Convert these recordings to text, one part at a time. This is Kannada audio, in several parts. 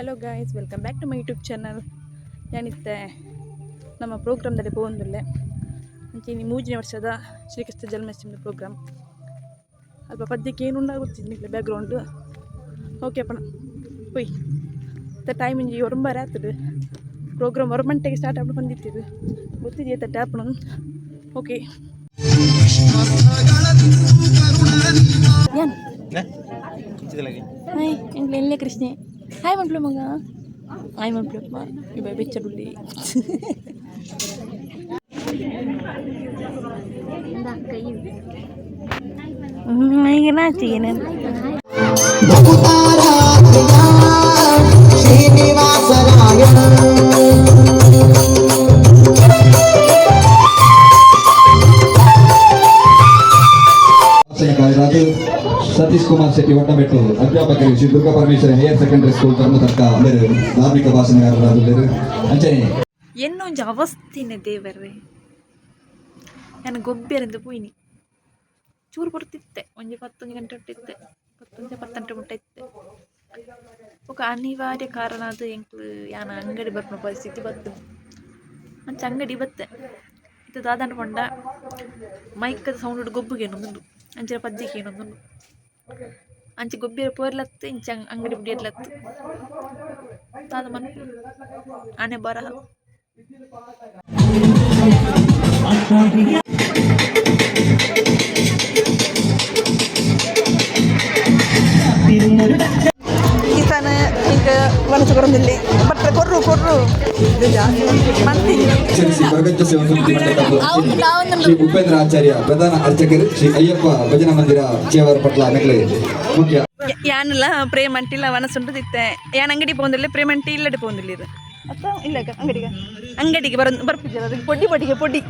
Hello guys welcome back to my YouTube channel ಏನಿತ್ತೆ ನಮ್ಮ ಪ್ರೋಗ್ರಾಮ್ದಲ್ಲಿ ಬಂದಿಲ್ಲೆ ಅಂತೀನಿ ಮೂಜನೇ ವರ್ಷದ ಶ್ರೀಕೃಷ್ಣ ಜನ್ಮಾಷ್ಟಮಿ ಪ್ರೋಗ್ರಾಮ್ ಅಲ್ಪ ಪದ್ಯಕ್ಕೆ ಏನು ಉಂಡಾಗುತ್ತಿದ್ದಿಲ್ಲ ಬ್ಯಾಕ್ಗ್ರೌಂಡು ಓಕೆ ಅಪ್ಪಣ ಹೊಯ್ ತ ಟೈಮ್ ಇಂಜಿ ಒರಂಬಾರ ಆಗ್ತದೆ ಪ್ರೋಗ್ರಾಮ್ ಒರ ಗಂಟೆಗೆ ಸ್ಟಾರ್ಟ್ ಆಗಿ ಬಂದಿತ್ತಿದ್ದು ಗೊತ್ತಿದೆಯಾ ತಟ್ಟೆ ಹಾಪಣ ಓಕೆ ಏನು ಹಾಯ್ ಕೃಷ್ಣ ಕೃಷ್ಣೆ ஹாய் மன் ப்ளூமாங்க ஹாய் மன் ப்ளூமா இப்போ பிச்சடுள்ளி என்னாச்சு என்ன ಸತೀಶ್ ಕುಮಾರ್ ಶೆಟ್ಟಿ ಒಟ್ಟಮೆಟ್ಟು ಅಧ್ಯಾಪಕರು Shri Durga Parameshwara higher secondary school ಧರ್ಮತರ್ಕ ಬೇರೆ ಧಾರ್ಮಿಕ ಭಾಷಣಗಾರರಾದ ಅಂಚನೆ ಎನ್ನೊಂಜಿ ಅವಸ್ಥೆನೆ ದೇವರೇ. ನಾನು ಗೊಬ್ಬೆರೆಂದು ಪೋಯಿನಿ. ಚೂರು ಬರ್ತಿತ್ತೆ ಒಂಜಿ ಪತ್ತೊಂದು ಗಂಟೆ ಹೊಟ್ಟಿತ್ತೆ. ಪತ್ತೊಂದು ಪತ್ತಂಟು ಮುಟ್ಟ ಇತ್ತೆ. ఒక ಅನಿವಾರ್ಯ ಕಾರಣ ಅದು ಯಾನ ಅಂಗಡಿ ಬರ್ಪುನ ಪರಿಸ್ಥಿತಿ ಬತ್ತು ಅಂಚ ಅಂಗಡಿ ಬತ್ತೆ. ಇದು ದಾದಾಂಡ ಪಂಡ ಮೈಕದ ಸೌಂಡ್ ಗೊಬ್ಬುಗೆ ಏನೊಂದುಂಡು. ಅಂಚಿನ ಪದ್ಯಕ್ಕೆ ಏನೊಂದುಂಡು. ಅಂಚೆ ಗೊಬ್ಬಿರ ಪೋರ್ಲತ್ತು ಇಂಚ ಅಂಗಡಿ ಬಿಡಿಯರ್ಲತ್ತು ದಾದ ಮನ್ಪು ಆನೆ ಬರಹ ಈತನ ಈಗ ಮನಸ್ಸು ಕೊರೊಂದಿಲ್ಲಿ ಶ್ರೀ ವರ್ಗಜ್ಜ ಸೇವಾ ಸಮಿತಿ ಮಂಡಕದ್ದು ಶ್ರೀ ಉಪೇಂದ್ರ ಆಚಾರ್ಯ ಪ್ರಧಾನ ಅರ್ಚಕರು ಶ್ರೀ ಅಯ್ಯಪ್ಪ ಭಜನಾ ಮಂದಿರ ಚೇವರ ಪಟ್ಲ ಮೆಟ್ಲೆ ಮುಖ್ಯ ಯಾನಲ್ಲ ಪ್ರೇಮ್ ಅಂಟಿಲ್ಲ ಮನಸ್ಸುಂಟು ತಿತ್ತೆ ಯಾನ್ ಅಂಗಡಿ ಪೋಂದಿಲ್ಲ ಪ್ರೇಮ್ ಅಂಟಿ ಇಲ್ಲಡೆ ಪೋಂದಿಲ್ಲ ಇದು ಅತ್ತ ಇಲ್ಲ ಅಕ್ಕ, ಅಂಗಡಿಗೆ ಅಂಗಡಿಗೆ ಬರ ಬರ್ಪಿದ್ದಾರೆ ಅದಕ್ಕೆ ಪೊಡಿ ಪೊಡಿಗೆ ಪೊಡಿ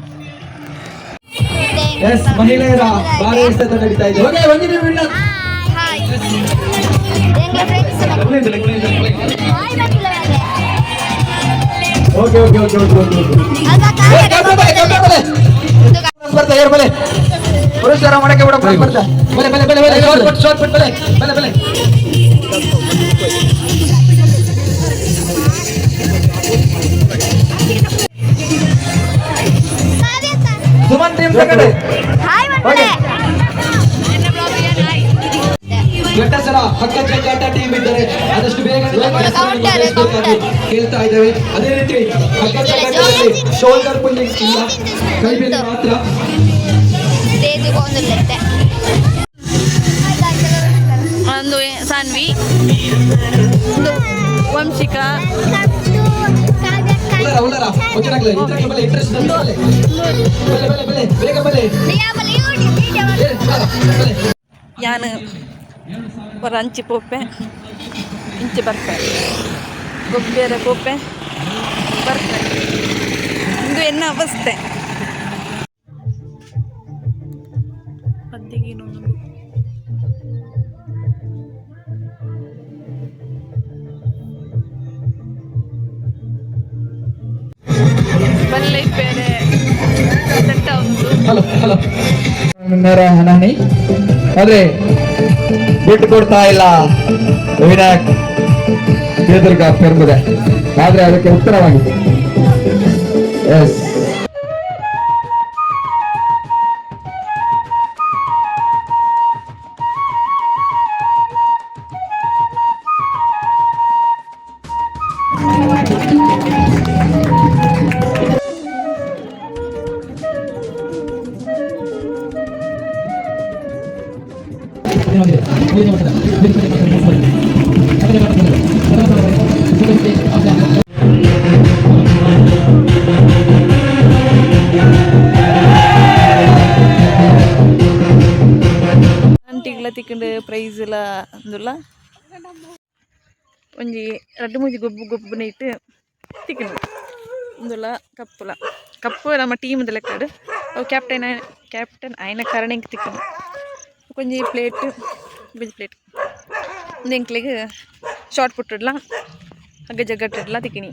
ಎಸ್ ಮಹಿಳೆಯರ ಭಾಗವಹಿಸಿದ ನಡೀತಾ ಇದೆ ಓಕೆ ಒಂದಿನ ವಿನ್ನರ್ ಹಾಯ್ ಎಂಗ್ಲ ಫ್ರೆಂಡ್ಸ್ ಹಾಯ್ ಮಕ್ಕಳೇ okay okay okay okay okay ಬರ್ತಾ ಯಾರು ಬಲೆ ಪುರಸ್ಕಾರ ಮಾಡಕ್ಕೆ ಬಿಡ ಬರ್ತಾ ಬಲೆ ಬಲೆ ಬಲೆ ಬಲೆ ಶಾರ್ಟ್ ಪುಟ್ ಶಾರ್ಟ್ ಪುಟ್ ಬಲೆ ಬಲೆ ಬಲೆ ಸುಮನ್ ಟೀಮ್ ತಗಡೆ ಗಟ್ಟಸರ ಹಕ್ಕ ಜಗ್ಗಾಟ ಟೀಮ್ ಇದ್ದಾರೆ. ಆದಷ್ಟು ಬೇಗ. ಕೇಳ್ತಾ ಇದ್ದೇವೆ. ಅದೇ ರೀತಿ ಹಕ್ಕ ಜಗ್ಗಾಟದಲ್ಲಿ ಶೋಲ್ಡರ್ ಪುಲ್ಲಿಂಗ್ ಇಲ್ಲ. ಕೈ ಬೆಲೆ ಮಾತ್ರ. ಒಂದು ಸಾನ್ವಿ. ಒಂದು ವಂಶಿಕಾ. ಉಳ್ಳರ ಇಂಟ್ರೆಸ್ಟ್ ಬಲೆ ಬಲೆ. ಬಲೆ ಬೇಗ ಬಲೆ. ಯಾನ್ ಬರ ಹಂಚಿ ಪೋಪೆ ಇಂಚಿ ಬರ್ಪೆ ಗೊಬ್ಬೆರೆ ಪೋಪೆ ಬರ್ಪೆ ಇದು ಎನ್ನ ಅವಸ್ಥೆ ಪದ್ಯಗೆ ಇನ್ನೊಂದು ಬಲ್ಲೆ ಬೇರೆ ಒಂದು ಹಲೋ ಹಲೋ ಹನಾನಿ ಆದ್ರೆ ಬಿಟ್ಟು ಕೊಡ್ತಾ ಇಲ್ಲ. ವಿನಾಯಕ್ ಚಿತ್ರದುರ್ಗ ಪೆರ್ಮುದೆ ಆದ್ರೆ ಅದಕ್ಕೆ ಉತ್ತರವಾಗಿದೆ. ಎಸ್ ಆಂಟಿಗ್ಲ ತಿಕ್ಕಂಡು ಪ್ರೈಸ್ ಎಲ್ಲ ಅಂದುಲ್ಲ ಒಂಜಿ ರಡ್ಡು ಮೂಜಿ ಗೊಬ್ಬು ಗೊಬ್ಬುನ ಇಟ್ಟು ತಿಕ್ಕಂಡು ಒಂದುಲ್ಲ ಕಪ್ಪುಲ ಕಪ್ಪು ನಮ್ಮ ಟೀಮ್ದ ಲೆಕ್ಕಡು ಅವು ಕ್ಯಾಪ್ಟನ್ ಕ್ಯಾಪ್ಟನ್ ಆಯ್ನ ಕರಣೆಂಗ್ ತಿಕ್ಕಂಡು ಒಂಜಿ ಪ್ಲೇಟ್ கொஞ்சம் ಒಂದು ಎಂಕ್ಲೆಗ್ ಶಾರ್ಟ್ ಪುಟ್ಟಿಡ್ಲ ಹಗ್ಗ ಜಗ್ಗಟ್ಟಿಡ್ಲ ತಿಕ್ಕಿನಿ